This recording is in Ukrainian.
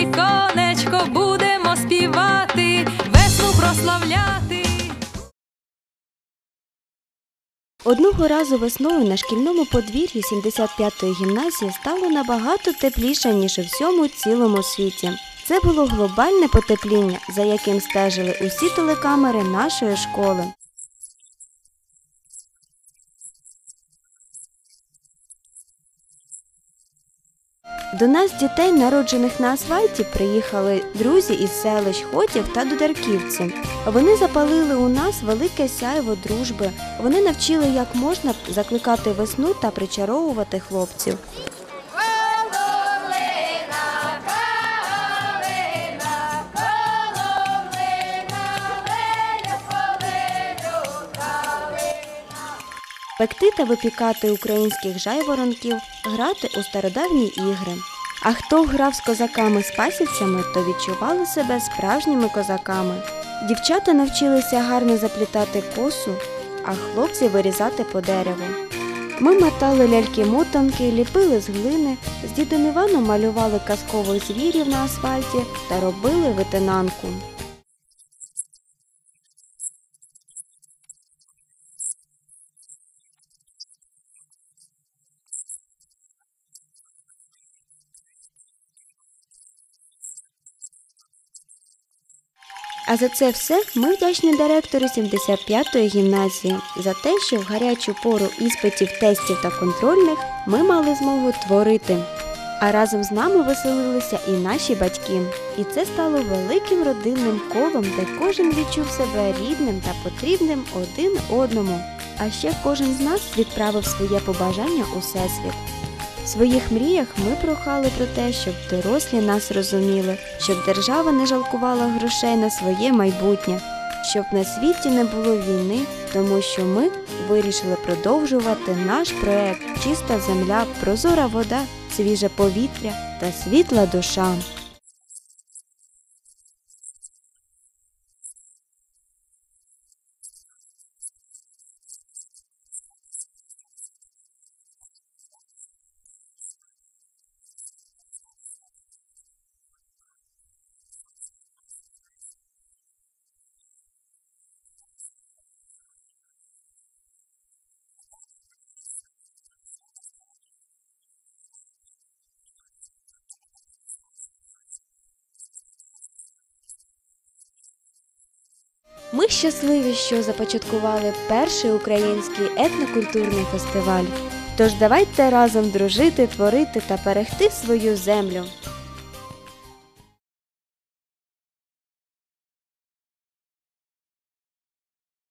Конечко будемо співати, весну прославляти. Одного разу весною на шкільному подвір'ї 75-ї гімназії стало набагато тепліше, ніж у всьому цілому світі. Це було глобальне потепління, за яким стежили усі телекамери нашої школи. До нас дітей, народжених на асфальті, приїхали друзі із селищ Хотів та Дударківці. Вони запалили у нас велике сяйво дружби. Вони навчили, як можна закликати весну та причаровувати хлопців. Пекти та випікати українських жайворонків, грати у стародавні ігри. А хто грав з козаками-спасівцями, то відчували себе справжніми козаками. Дівчата навчилися гарно заплітати косу, а хлопці вирізати по дереву. Ми мотали ляльки-мотанки, ліпили з глини, з дідом Іваном малювали казкових звірів на асфальті та робили витинанку. А за це все ми вдячні директору 75-ї гімназії за те, що в гарячу пору іспитів, тестів та контрольних ми мали змогу творити. А разом з нами веселилися і наші батьки. І це стало великим родинним колом, де кожен відчув себе рідним та потрібним один одному. А ще кожен з нас відправив своє побажання у всесвіт. В своїх мріях ми прохали про те, щоб дорослі нас розуміли, щоб держава не жалкувала грошей на своє майбутнє, щоб на світі не було війни, тому що ми вирішили продовжувати наш проект Чиста земля, прозора вода, свіже повітря та світла душа. Ми щасливі, що започаткували перший український етнокультурний фестиваль. Тож давайте разом дружити, творити та берегти свою землю.